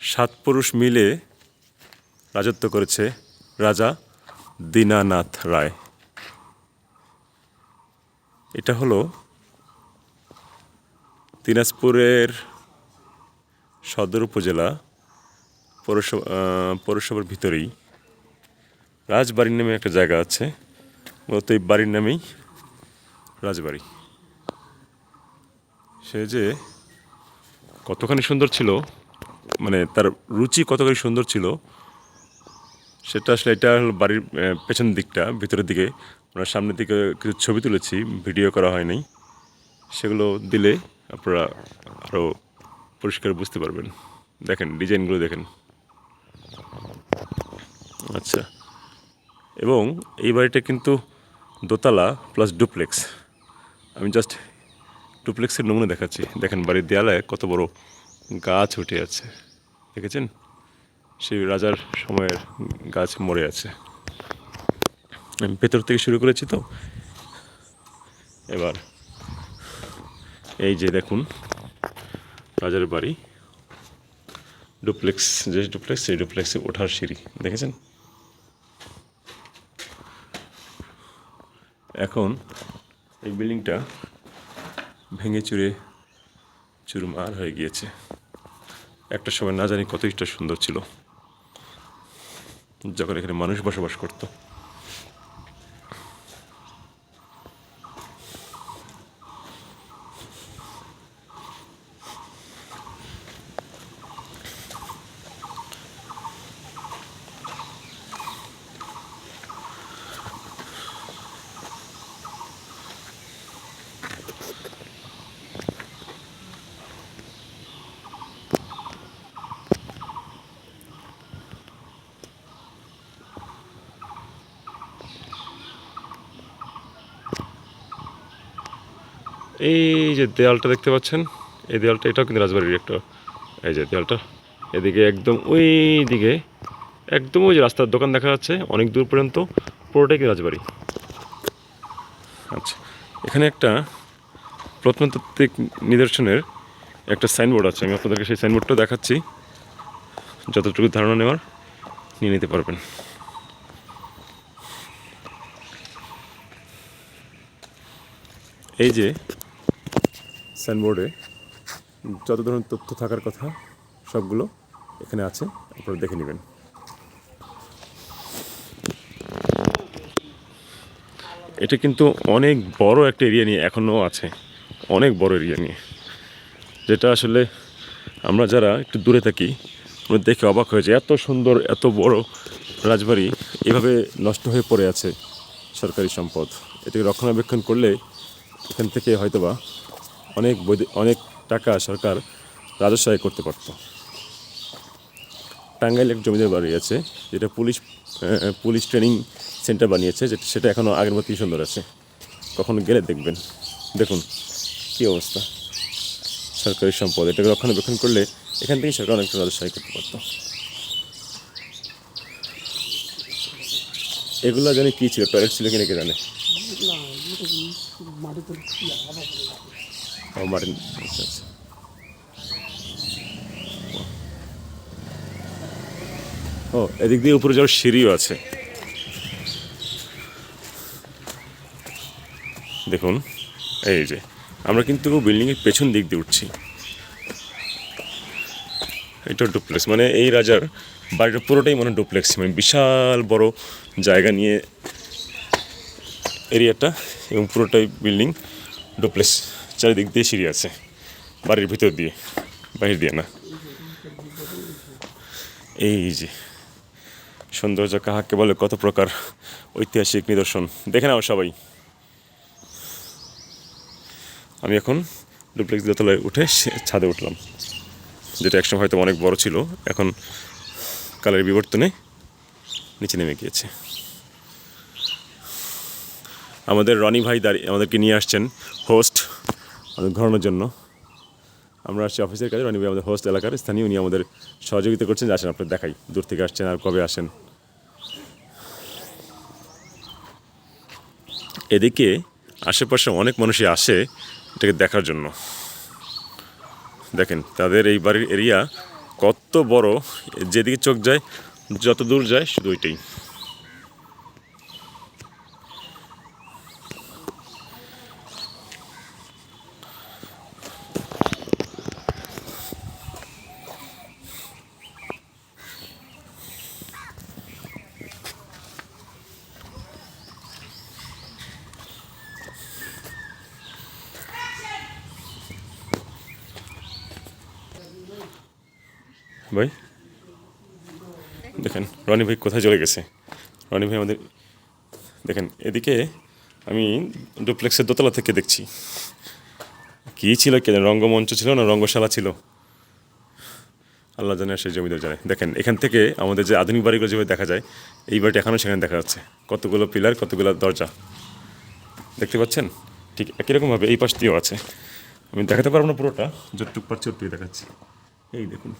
সাত পুরুষ মিলে রাজত্ব করেছে রাজা দীনানাথ রায়। এটা হলো দিনাজপুরের সদর উপজেলা, পৌরসভা পৌরসভার ভিতরেই। রাজবাড়ির নামে একটা জায়গা আছে, মূলত এই বাড়ির নামেই রাজবাড়ি। সে যে কতখানি সুন্দর ছিল মানে তার রুচি কতখানি সুন্দর ছিল, সেটা আসলে এটা হলো বাড়ির পেছন দিকটা, ভিতরের দিকে। আমরা সামনের দিকে কিছু ছবি তুলেছি, ভিডিও করা হয়নি সেগুলো দিলে আপনারা আরও পরিষ্কার বুঝতে পারবেন। দেখেন, ডিজাইনগুলো দেখেন। আচ্ছা। এবং এই বাড়িটা কিন্তু দোতলা প্লাস ডুপ্লেক্স। আমি জাস্ট ডুপ্লেক্সের নমুনা দেখাচ্ছি। দেখেন, বাড়ির দেয়ালে কত বড় গাছ উঠে আছে। দেখেছেন? সেই রাজার সময়ের গাছ মরে আছে। আমি ভেতর থেকে শুরু করেছি তো। এবার এই যে দেখুন, রাজার বাড়ি। ডুপ্লেক্স, যে ডুপ্লেক্স, সেই ডুপ্লেক্সে ওঠার সিঁড়ি, দেখেছেন? এখন এই বিল্ডিংটা ভেঙে চুরে চুরমার হয়ে গিয়েছে। একটা সময় না জানি কতইটা সুন্দর ছিল। যখন এখানে মানুষ বসবাস করতো। এই যে দেয়ালটা দেখতে পাচ্ছেন, এই দেয়ালটা এটাও কিন্তু রাজবাড়ির একটা, এই যে দেয়ালটা। এদিকে একদম ওই দিকে, একদম ওই যে রাস্তার দোকান দেখা যাচ্ছে, অনেক দূর পর্যন্ত, পুরোটাই কিন্তু রাজবাড়ি। আচ্ছা এখানে একটা প্রত্নতাত্ত্বিক নিদর্শনের একটা সাইনবোর্ড আছে, আমি আপনাদেরকে সেই সাইনবোর্ডটা দেখাচ্ছি। যতটুকু ধারণা নেওয়ার, নিয়ে নিতে পারবেন। এই যে সাইনবোর্ডে যত ধরনের তথ্য থাকার কথা সবগুলো এখানে আছে, আপনারা দেখে নেবেন। এটা কিন্তু অনেক বড় একটা এরিয়া নিয়ে এখনও আছে, অনেক বড় এরিয়া নিয়ে। যেটা আসলে আমরা যারা একটু দূরে থাকি, আমরা দেখে অবাক হয়ে হয়েছে এত সুন্দর, এত বড় রাজবাড়ি এভাবে নষ্ট হয়ে পড়ে আছে সরকারি সম্পদ। এটাকে রক্ষণাবেক্ষণ করলে এখান থেকে হয়তোবা অনেক অনেক টাকা সরকার রাজস্ব আয় করতে পারত। টাঙ্গাইল এক জমিদার বাড়ি আছে, যেটা পুলিশ পুলিশ ট্রেনিং সেন্টার বানিয়েছে, যেটা সেটা এখনও আগের মতোই সুন্দর আছে। কখনো গেলে দেখবেন। দেখুন, কী অবস্থা। সরকারি সম্পদ, এটাকে রক্ষণাবেক্ষণ করলে এখান থেকেই সরকার অনেকটা রাজস্ব আয় করতে পারত। এগুলো জানি কী ছিল, টয়লেট ছিল কিনা কে জানে? ও মার্টিন আচ্ছা ও এদিক দিয়ে উপরে যাওয়ার সিঁড়িও আছে। দেখুন, এই যে, আমরা কিন্তু বিল্ডিংয়ের পেছন দিক দিয়ে উঠছি। এটা ডুপ্লেক্স মানে এই রাজার বাড়িটা পুরোটাই মানে ডুপ্লেক্স মানে বিশাল বড় জায়গা নিয়ে এরিয়াটা এবং পুরোটাই বিল্ডিং ডুপ্লেক্স চারিদিক দিয়ে সিঁড়ি আছে। বাড়ির ভিতর দিয়ে, বাহির দিয়ে না। এই যে, সৌন্দর্য কাহাকে বলে, কত প্রকার ঐতিহাসিক নিদর্শন। দেখে নাও সবাই। আমি এখন ডুপ্লেক্স দোতলায় উঠে ছাদে উঠলাম, যেটা একসময় হয়তো অনেক বড় ছিল, এখন কালের বিবর্তনে নিচে নেমে গিয়েছে। আমাদের রনি ভাই দাঁড়িয়ে, আমাদেরকে নিয়ে আসছেন হোস্ট ঘোরানোর জন্য। আমরা আসছি অফিসের কাজে। ভাই আমাদের হোস্ট এলাকার। স্থানীয় উনি আমাদের সহযোগিতা করছেন। যে আসেন আপনার দেখাই। দূর থেকে আসছেন আর কবে আসেন। এদিকে আশেপাশে অনেক মানুষই আসে এটাকে দেখার জন্য। দেখেন, তাদের এই বাড়ির এরিয়া কত বড়। যেদিকে চোখ যায়, যত দূর যায়, শুধু ওইটাই। ভাই। দেখেন, রনি ভাই কোথায় চলে গেছে? রনি ভাই আমাদের দেখেন, এদিকে আমি ডুপ্লেক্সের দোতলা থেকে দেখছি। কী ছিল কে রঙ্গমঞ্চ ছিল না রঙ্গশালা ছিল? আল্লাহ জানে সেই জমিদার জানে দেখেন, এখান থেকে আমাদের যে আধুনিক বাড়িগুলো যেভাবে দেখা যায়, এই বাড়িটা এখনও সেখানে দেখা যাচ্ছে। কতগুলো পিলার, কতগুলো দরজা। দেখতে পাচ্ছেন? ঠিক একই রকমভাবে এই পাশ দিয়েও আছে। আমি দেখাতে পারব না পুরোটা, যতটুকু পারছি ওটুকু দেখাচ্ছি। এই দেখুন।